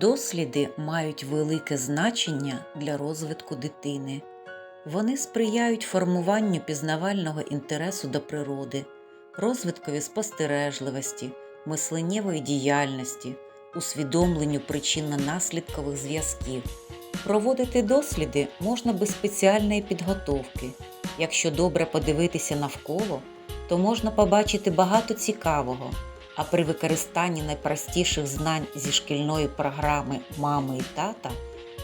Досліди мають велике значення для розвитку дитини. Вони сприяють формуванню пізнавального інтересу до природи, розвиткові спостережливості, мисленнєвої діяльності, усвідомленню причинно-наслідкових зв'язків. Проводити досліди можна без спеціальної підготовки. Якщо добре подивитися навколо, то можна побачити багато цікавого, а при використанні найпростіших знань зі шкільної програми мами і тата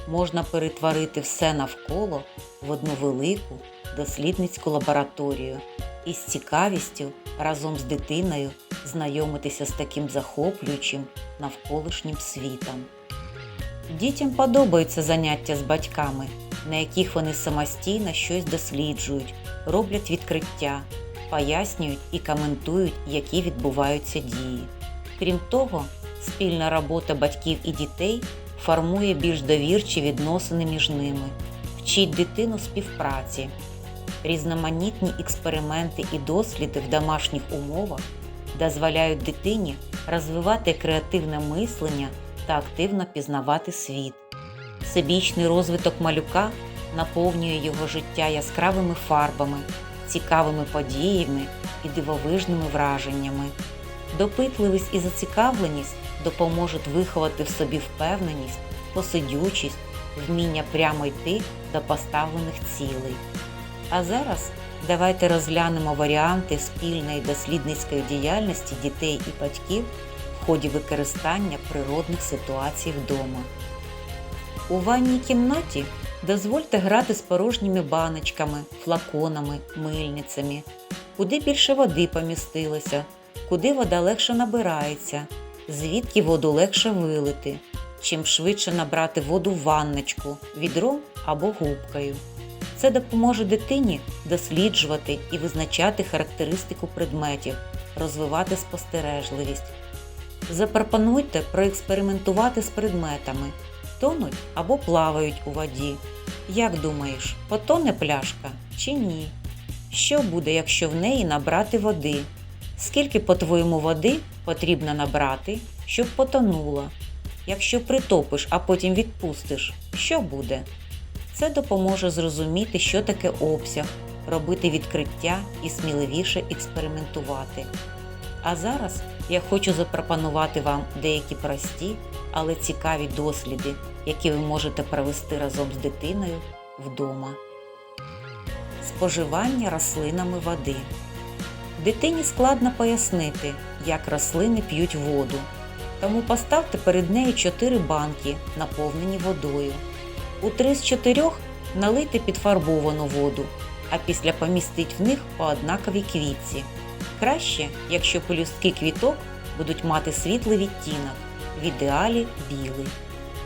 можна перетворити все навколо в одну велику дослідницьку лабораторію і з цікавістю разом з дитиною знайомитися з таким захоплюючим навколишнім світом. Дітям подобаються заняття з батьками, на яких вони самостійно щось досліджують, роблять відкриття, пояснюють і коментують, які відбуваються дії. Крім того, спільна робота батьків і дітей формує більш довірчі відносини між ними, вчить дитину співпраці. Різноманітні експерименти і досліди в домашніх умовах дозволяють дитині розвивати креативне мислення та активно пізнавати світ. Всебічний розвиток малюка наповнює його життя яскравими фарбами, цікавими подіями і дивовижними враженнями. Допитливість і зацікавленість допоможуть виховати в собі впевненість, посидючість, вміння прямо йти до поставлених цілей. А зараз давайте розглянемо варіанти спільної дослідницької діяльності дітей і батьків в ході використання природних ситуацій вдома. У ванній кімнаті дозвольте грати з порожніми баночками, флаконами, мильницями, куди більше води помістилося, куди вода легше набирається, звідки воду легше вилити, чим швидше набрати воду в ванночку, відром або губкою. Це допоможе дитині досліджувати і визначати характеристику предметів, розвивати спостережливість. Запропонуйте проекспериментувати з предметами, тонуть або плавають у воді. Як думаєш, потоне пляшка чи ні? Що буде, якщо в неї набрати води? Скільки, по-твоєму, води потрібно набрати, щоб потонула? Якщо притопиш, а потім відпустиш, що буде? Це допоможе зрозуміти, що таке обсяг, робити відкриття і сміливіше експериментувати. А зараз я хочу запропонувати вам деякі прості, але цікаві досліди, які ви можете провести разом з дитиною вдома. Споживання рослинами води. Дитині складно пояснити, як рослини п'ють воду, тому поставте перед нею 4 банки, наповнені водою. У 3 з 4 налийте підфарбовану воду, а після помістить в них по однаковій квітці. Краще, якщо пелюстки квіток будуть мати світлий відтінок, в ідеалі білий.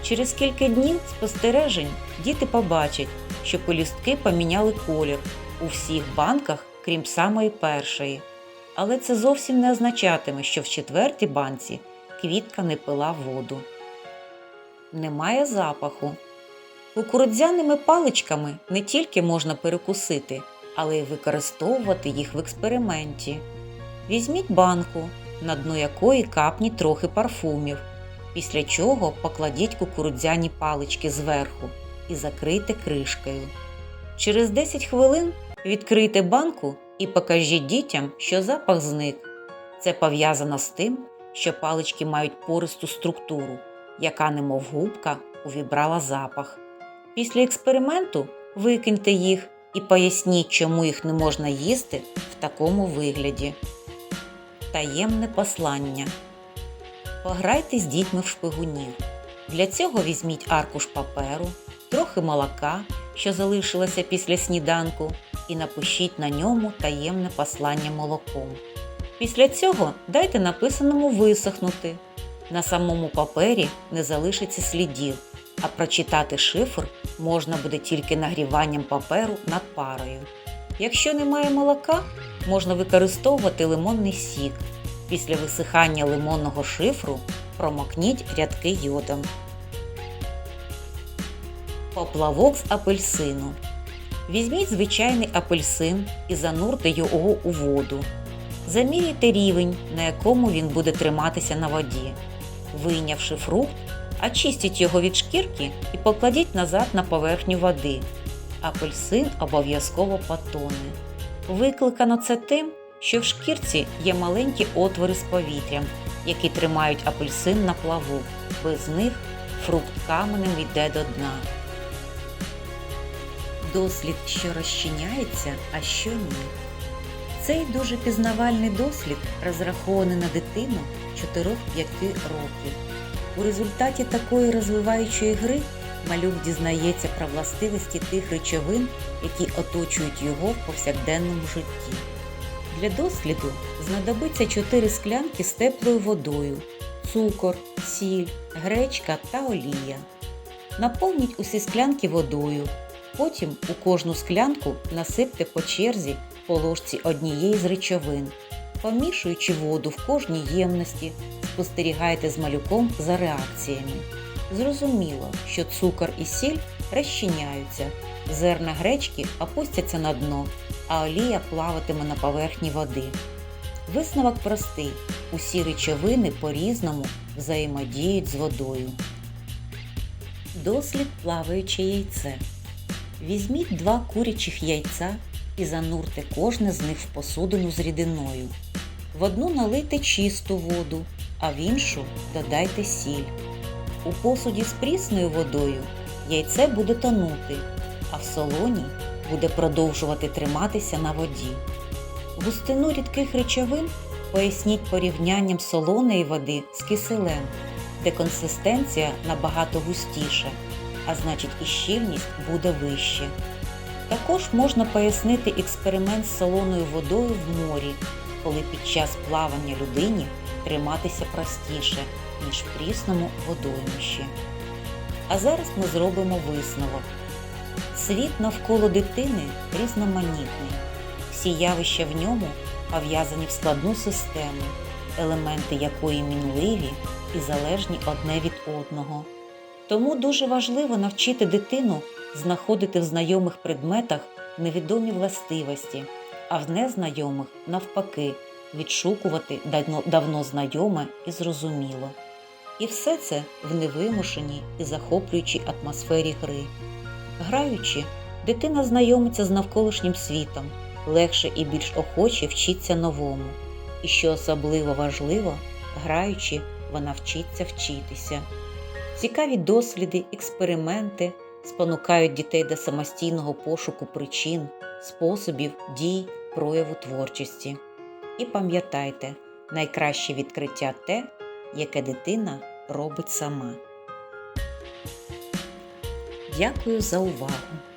Через кілька днів спостережень діти побачать, що пелюстки поміняли колір у всіх банках, крім самої першої. Але це зовсім не означатиме, що в четвертій банці квітка не пила воду. Немає запаху. Кукурудзяними паличками не тільки можна перекусити, але й використовувати їх в експерименті. Візьміть банку, на дно якої капніть трохи парфумів, після чого покладіть кукурудзяні палички зверху і закрийте кришкою. Через 10 хвилин відкрийте банку і покажіть дітям, що запах зник. Це пов'язано з тим, що палички мають пористу структуру, яка, немов губка, увібрала запах. Після експерименту викиньте їх і поясніть, чому їх не можна їсти в такому вигляді. Таємне послання. Пограйте з дітьми в шпигунів. Для цього візьміть аркуш паперу, трохи молока, що залишилося після сніданку, і напишіть на ньому таємне послання молоком. Після цього дайте написаному висохнути. На самому папері не залишиться слідів, а прочитати шифр можна буде тільки нагріванням паперу над парою. Якщо немає молока, можна використовувати лимонний сік. Після висихання лимонного шифру промокніть рядки йодом. Поплавок з апельсину. Візьміть звичайний апельсин і занурте його у воду. Заміряйте рівень, на якому він буде триматися на воді. Вийнявши фрукт, Очистіть його від шкірки і покладіть назад на поверхню води. Апельсин обов'язково потоне. Викликано це тим, що в шкірці є маленькі отвори з повітрям, які тримають апельсин на плаву. Без них фрукт каменем йде до дна. Дослід, що розчиняється, а що ні. Цей дуже пізнавальний дослід розрахований на дитину 4-5 років. У результаті такої розвиваючої гри малюк дізнається про властивості тих речовин, які оточують його в повсякденному житті. Для досліду знадобиться 4 склянки з теплою водою, цукор, сіль, гречка та олія. Наповніть усі склянки водою. Потім у кожну склянку насипте по черзі по ложці однієї з речовин. Помішуючи воду в кожній ємності, спостерігайте з малюком за реакціями. Зрозуміло, що цукор і сіль розчиняються, зерна гречки опустяться на дно, а олія плаватиме на поверхні води. Висновок простий: усі речовини по-різному взаємодіють з водою. Дослід плаваюче яйце. Візьміть два курячих яйця і занурте кожне з них в посудину з рідиною. В одну налийте чисту воду, а в іншу додайте сіль. У посуді з прісною водою яйце буде тонути, а в солоні буде продовжувати триматися на воді. Густину рідких речовин поясніть порівнянням солоної води з киселем, де консистенція набагато густіша, а значить і щільність буде вище. Також можна пояснити експеримент з солоною водою в морі, коли під час плавання людині триматися простіше, ніж в прісному водоймищі. А зараз ми зробимо висновок. Світ навколо дитини різноманітний. Всі явища в ньому пов'язані в складну систему, елементи якої мінливі і залежні одне від одного. Тому дуже важливо навчити дитину знаходити в знайомих предметах невідомі властивості, а в незнайомих, навпаки, відшукувати давно, знайоме і зрозуміло. І все це в невимушеній і захоплюючій атмосфері гри. Граючи, дитина знайомиться з навколишнім світом, легше і більш охоче вчиться новому. І що особливо важливо, граючи, вона вчиться вчитися. Цікаві досліди, експерименти спонукають дітей до самостійного пошуку причин, способів, дій, прояву творчості. І пам'ятайте, найкраще відкриття те, яке дитина робить сама. Дякую за увагу!